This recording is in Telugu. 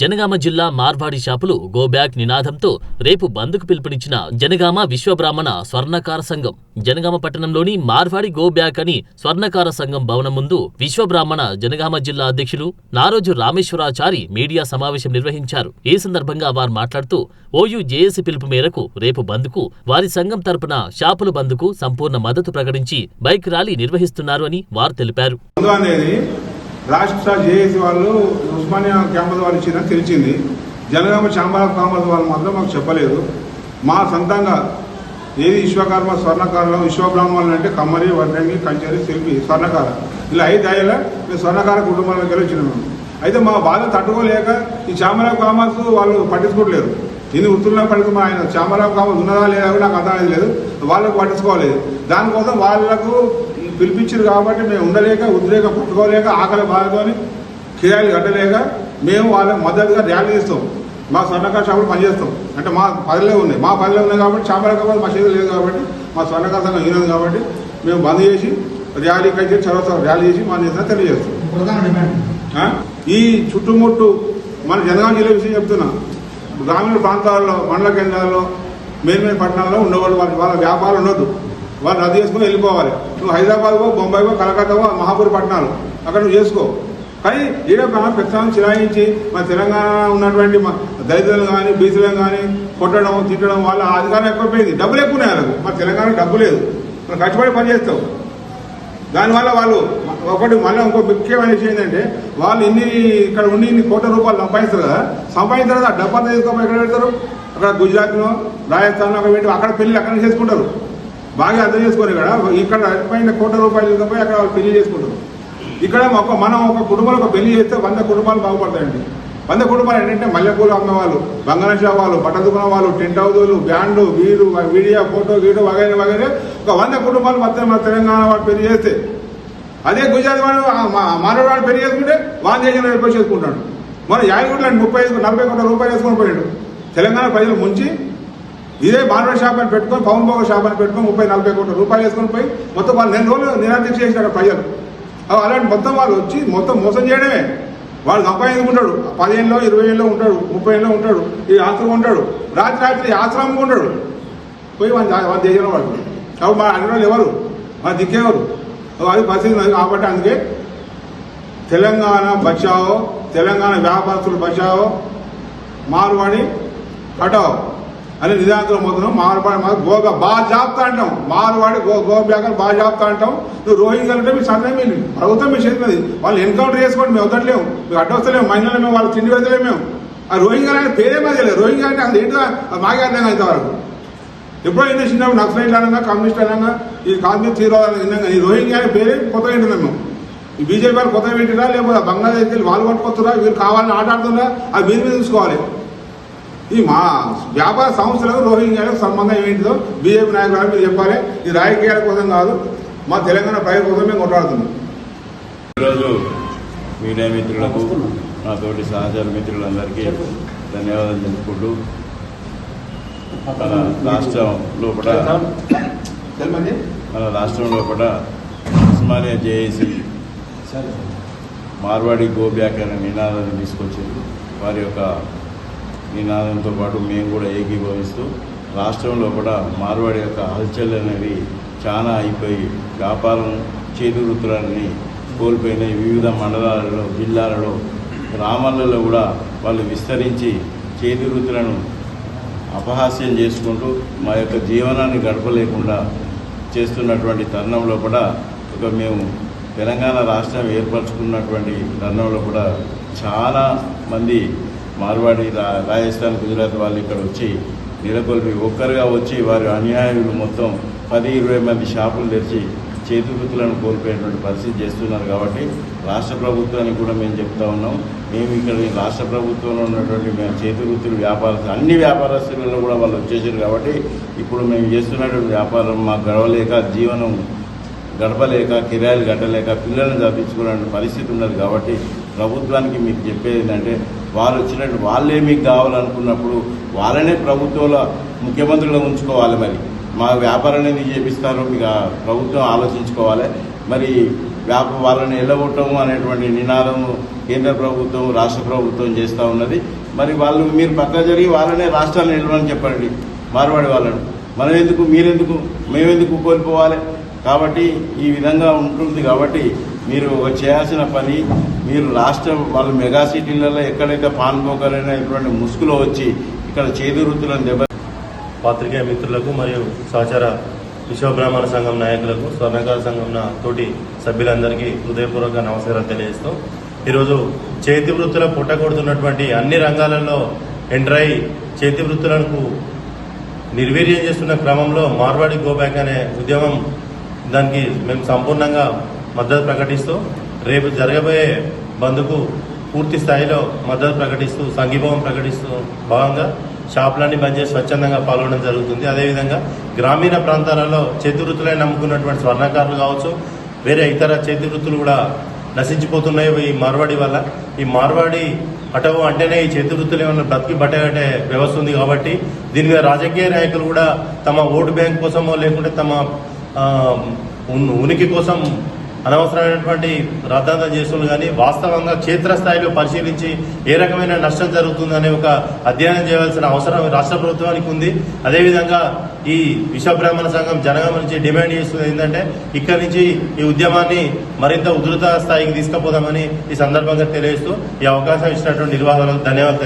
జనగామ జిల్లా మార్వాడి షాపులు గో బ్యాక్ నినాదంతో రేపు బంద్కు పిలుపునిచ్చిన జనగామ విశ్వబ్రాహ్మణ స్వర్ణకార సంఘం. జనగామ పట్టణంలోని మార్వాడి గో బ్యాక్ అని స్వర్ణకార సంఘం భవనం ముందు విశ్వబ్రాహ్మణ జనగామ జిల్లా అధ్యక్షులు నారోజు రామేశ్వరాచారి మీడియా సమావేశం నిర్వహించారు. ఈ సందర్భంగా వారు మాట్లాడుతూ ఓయూ జేఏసీ పిలుపు మేరకు రేపు బంద్కు వారి సంఘం తరపున షాపుల బంద్కు సంపూర్ణ మద్దతు ప్రకటించి బైక్ ర్యాలీ నిర్వహిస్తున్నారు అని వారు తెలిపారు. ముందు రాష్ట్ర జేఏసీ వాళ్ళు ఉస్మానియా క్యాంపస్ వాళ్ళు ఇచ్చిన తెలిసింది జనగామ ఛాంబర్ ఆఫ్ కామర్స్ వాళ్ళు మాత్రం మాకు చెప్పలేదు. మా సొంతంగా ఏది విశ్వకర్మ స్వర్ణకారులు విశ్వబ్రాహ్మణులు అంటే కమ్మరి వడ్డంగి కంచెరి శిల్పి స్వర్ణకార ఇలా ఐదు అయ్యేలా మేము స్వర్ణకార కుటుంబాలకు వచ్చినాము అయితే మా బాధ తట్టుకోలేక ఈ ఛాంబర్ కామర్స్ వాళ్ళు పట్టించుకోవట్లేదు. ఇన్ని వృత్తుల్లో పడుతూ మా ఆయన. ఆఫ్ కామర్స్ ఉన్నదా లేదా కూడా నాకు అర్థం లేదు. వాళ్ళకు పట్టించుకోలేదు. దానికోసం వాళ్ళకు పిలిపించారు కాబట్టి మేము ఉండలేక ఉద్రేక పట్టుకోలేక ఆకలి బాధతోని కిరాయిలు కట్టలేక మేము వాళ్ళకి మద్దతుగా ర్యాలీ ఇస్తాం మా స్వర్ణకార షాపులు పనిచేస్తాం. అంటే మా పదిలో ఉన్నాయి. మా పదిలో ఉన్నాయి కాబట్టి చేపల కాబట్టి మా చేతులు లేదు కాబట్టి మా స్వర్ణకార సంఘం ఈనదు కాబట్టి మేము బంద్ చేసి ర్యాలీకి అయితే చదువుతాం ర్యాలీ చేసి మా నిరసన తెలియజేస్తాం? ఈ చుట్టుముట్టు మన జనగామ జిల్లా విషయం చెప్తున్నా. గ్రామీణ ప్రాంతాల్లో మండల కేంద్రాల్లో మేల్మేలు పట్టణాల్లో ఉండేవాళ్ళు వాళ్ళ. వాళ్ళ వ్యాపారం ఉండదు. వాళ్ళు రద్దు చేసుకుని వెళ్ళిపోవాలి. నువ్వు హైదరాబాద్ పో బొంబాయి మహాపూర్ పట్టణాలు. అక్కడ నువ్వు చేసుకో. కానీ ఈడ పెత్తనం చిరాయించి మన తెలంగాణ ఉన్నటువంటి మా దళితులను కానీ బీసీలను కానీ కొట్టడం తిట్టడం వాళ్ళ అధికారం ఎక్కువైపోయింది. డబ్బులు ఎక్కువ ఉన్నాయి వాళ్ళకు. మన తెలంగాణ డబ్బు లేదు. మనం కష్టపడి పని చేస్తావు. దానివల్ల వాళ్ళు ఒకటి మళ్ళీ ఇంకో ముఖ్యమైన విషయం ఏంటంటే వాళ్ళు ఇన్ని ఇక్కడ ఉండి ఇన్ని కోట్ల రూపాయలు సంపాదిస్తారు కదా సంపాదించిన తర్వాత ఆ డబ్బంతా తీసుకోపోయి ఎక్కడ పెడతారు? అక్కడ గుజరాత్లో రాజస్థాన్లో అక్కడ పెట్టి అక్కడ పెళ్ళి అక్కడ చేసుకుంటారు. బాగా అర్థం చేసుకోరు ఇక్కడ ఇక్కడ పైన కోట్ల రూపాయలు తీసుకుపోయి అక్కడ వాళ్ళు పెళ్ళి చేసుకుంటారు. ఇక్కడ ఒక మనం ఒక కుటుంబంలో ఒక పెళ్ళి చేస్తే వంద కుటుంబాలు బాగుపడతాయండి. వంద కుటుంబాలు ఏంటంటే మల్లెపూలు అమ్మేవాళ్ళు బంగారం షాప్ వాళ్ళు బట్ట దుకాణం వాళ్ళు టెంట్ హౌజులు బ్యాండ్లు వీరు వీడియో ఫోటో గీటో వగైరా వగైరా. ఒక వంద కుటుంబాలు మొత్తం మన తెలంగాణ వాళ్ళు పెళ్ళి చేస్తే అదే గుజరాత్ వాడు మానవ వాడు పెళ్ళి చేసుకుంటే వాన్ దేశంలో వెళ్ళిపోయి చేసుకుంటాడు. మన యాదగిరిలో ముప్పై ఐదు నలభై కోట్ల రూపాయలు వేసుకొని పోయాడు తెలంగాణ ప్రజలు ముంచి ఇదే బార్బర్ షాప్ అని పెట్టుకొని పవన్ భోగ షాప్ అని పెట్టుకొని ముప్పై నలభై కోట్ల రూపాయలు వేసుకొని పోయి మొత్తం వాళ్ళు నెల రోజులు నిరాదీక్ష చేసినారు ప్రజలు. అలాంటి మొత్తం వాళ్ళు వచ్చి మొత్తం మోసం చేయడమే. వాడు సంపాదించుకుంటాడు పదిహేనులో ఇరవై ఏళ్ళలో ఉంటాడు ముప్పై ఏళ్ళలో ఉంటాడు ఈ ఆశ్రమం ఉంటాడు రాత్రి రాత్రి ఆశ్రమం ఉంటాడు. పోయి వాళ్ళ దా- దేశంలో వాడు అవి మా అన్ని వాళ్ళు ఎవరు? మన దిక్కేవారు అది పరిస్థితి కాబట్టి అందుకే తెలంగాణ బచావో తెలంగాణ వ్యాపారస్తులు బచావో మార్వాడి హటావో అనే నిదానంతో మొదలు మార్వాడి మా గోగా బాగా జాబ్తా అంటాం. మార్వాడి గో గో బ్యాగలు బాగా జాబ్తా అంటాం. నువ్వు రోహింగ్లు అంటే మీ సన్న మీ ప్రభుత్వం మీ చేతున్నది వాళ్ళు ఎన్కౌంటర్ చేసుకోండి మేము వదలలేము మీకు అడ్డొస్తలేము మహిళలు మేము వాళ్ళు తిండి వెళ్తలేము మేము. ఆ రోహింగ్లు అనేది పేరే మాది తెలియదు. రోహింగ్ అంటే అది ఏంటో మాకే అర్థం అయితే వరకు ఎప్పుడో ఏంటో చిన్నప్పుడు నక్సలైట్లు అనగా కమ్యూనిస్ట్ అనగా ఈ కాంగ్రెస్ తీవ్రవాదం విన్నాం ఈ రోహింగ్యా అనే పేరే కొత్తగా వింటున్నాం మేము. ఈ బీజేపీ వాళ్ళు కొత్తగా వింటున్నా లేకపోతే బంగ్లాదేశ్ వెళ్ళి వాళ్ళు కొట్టుకొస్తున్నా వీళ్ళు కావాలని ఆట ఆడుతున్నా అది మీరు మీద చూసుకోవాలి. ఈ మా వ్యాపార సంస్థలకు రోహింగ్యాలకు సంబంధం ఏంటిదో బీజేపీ నాయకులు మీరు చెప్పాలి. ఈ రాజకీయాల కోసం కాదు మా తెలంగాణ ప్రజల కోసం మేము కొట్లాడుతున్నాం. ఈరోజు మీడియా మిత్రులకు నా తోటి మిత్రులందరికీ ధన్యవాదాలు తెలుపుకుంటూ మన రాష్ట్రం లోపల మన ఉస్మానియా జేఏసీ మార్వాడి గోబ్యాక్ అనే నినాదాన్ని తీసుకొచ్చింది వారి యొక్క నినాదంతో పాటు మేము కూడా ఏకీభవిస్తూ రాష్ట్రం లోపల మార్వాడి యొక్క హల్చల్ అనేవి చాలా అయిపోయి వ్యాపారం చేతి వృత్తులన్నీ కోల్పోయినాయి. వివిధ మండలాలలో జిల్లాలలో గ్రామాలలో కూడా వాళ్ళు విస్తరించి చేతి వృత్తులను అపహాస్యం చేసుకుంటూ మా యొక్క జీవనాన్ని గడపలేకుండా చేస్తున్నటువంటి తరుణంలో కూడా ఒక మేము తెలంగాణ రాష్ట్రం ఏర్పరచుకున్నటువంటి తరుణంలో కూడా చాలా మంది మార్వాడి రా రాజస్థాన్ గుజరాత్ వాళ్ళు ఇక్కడ వచ్చి నెలకొల్పి ఒక్కరుగా వచ్చి వారి అన్యాయులు మొత్తం పది ఇరవై మంది షాపులు తెరిచి చేతి వృత్తులను కోల్పోయేటువంటి పరిస్థితి చేస్తున్నారు కాబట్టి రాష్ట్ర ప్రభుత్వానికి కూడా మేము చెప్తా ఉన్నాం. మేము ఇక్కడ రాష్ట్ర ప్రభుత్వంలో ఉన్నటువంటి మేము చేతి వృత్తులు వ్యాపారస్తులు అన్ని వ్యాపారస్తులలో కూడా వాళ్ళు వచ్చేసారు కాబట్టి ఇప్పుడు మేము చేస్తున్నటువంటి వ్యాపారం మాకు గడవలేక జీవనం గడపలేక కిరాయిలు కట్టలేక పిల్లలను చదివించుకునే పరిస్థితి ఉన్నది కాబట్టి ప్రభుత్వానికి మీకు చెప్పేది ఏంటంటే వాళ్ళు వచ్చినట్టు వాళ్ళే మీకు కావాలనుకున్నప్పుడు వాళ్ళనే ప్రభుత్వంలో ముఖ్యమంత్రిగా ఉంచుకోవాలి మరి. మా వ్యాపారం ఎందుకు చేపిస్తారో ఇక ప్రభుత్వం ఆలోచించుకోవాలి. మరి వ్యాప వాళ్ళని ఎల్లగొట్టము అనేటువంటి నినాదం కేంద్ర ప్రభుత్వం రాష్ట్ర ప్రభుత్వం చేస్తూ ఉన్నది. మరి వాళ్ళు మీరు పక్క జరిగి వాళ్ళనే రాష్ట్రాలను నిలవని చెప్పండి. మార్వాడి వాళ్ళను. మనం ఎందుకు మీరెందుకు మేమెందుకు కోల్పోవాలి? కాబట్టి ఈ విధంగా ఉంటుంది కాబట్టి మీరు చేయాల్సిన పని మీరు రాష్ట్రం వాళ్ళు మెగా సిటీలలో ఎక్కడైతే పాన్పోకలైనటువంటి ముసుగులో వచ్చి ఇక్కడ చేతి వృత్తులను దెబ్బ పాత్రికేయ మిత్రులకు మరియు సహచార విశ్వబ్రాహ్మణ సంఘం నాయకులకు స్వర్ణకార సంఘం తోటి సభ్యులందరికీ హృదయపూర్వక నమస్కారాలు తెలియజేస్తూ ఈరోజు చేతి వృత్తుల పుట్టగొడుతున్నటువంటి అన్ని రంగాలలో ఎంటర్ అయి చేతి వృత్తులకు నిర్వీర్యం చేస్తున్న క్రమంలో మార్వాడి గోబ్యాక్ అనే ఉద్యమం దానికి మేము సంపూర్ణంగా మద్దతు ప్రకటిస్తూ రేపు జరగబోయే బంద్కు పూర్తి స్థాయిలో మద్దతు ప్రకటిస్తూ సంఘీభావం ప్రకటిస్తూ భాగంగా షాపులన్నీ బంద్ చేసి స్వచ్ఛందంగా పాల్గొనడం జరుగుతుంది. అదేవిధంగా గ్రామీణ ప్రాంతాలలో చేతి వృత్తులే నమ్ముకున్నటువంటి స్వర్ణకారులు కావచ్చు వేరే ఇతర చేతి వృత్తులు కూడా నశించిపోతున్నాయి ఈ మార్వాడి వల్ల. ఈ మార్వాడి అటవు అంటేనే ఈ చేతి వృత్తులు ఏమన్నా బ్రతికి బట్టగట్టే వ్యవస్థ ఉంది కాబట్టి దీని మీద రాజకీయ నాయకులు కూడా తమ ఓటు బ్యాంక్ కోసమో లేకుంటే తమ ఉనికి కోసం అనవసరమైనటువంటి రద్దాంతం చేస్తున్నారు కానీ వాస్తవంగా క్షేత్రస్థాయిలో పరిశీలించి ఏ రకమైన నష్టం జరుగుతుందనే ఒక అధ్యయనం చేయవలసిన అవసరం రాష్ట్ర ప్రభుత్వానికి ఉంది. అదేవిధంగా ఈ విశ్వబ్రాహ్మణ సంఘం జనగం నుంచి డిమాండ్ చేస్తుంది ఏంటంటే ఇక్కడి నుంచి ఈ ఉద్యమాన్ని మరింత ఉధృత స్థాయికి తీసుకుపోదామని ఈ సందర్భంగా తెలియజేస్తూ ఈ అవకాశం ఇచ్చినటువంటి నిర్వాహకులకు ధన్యవాదాలు.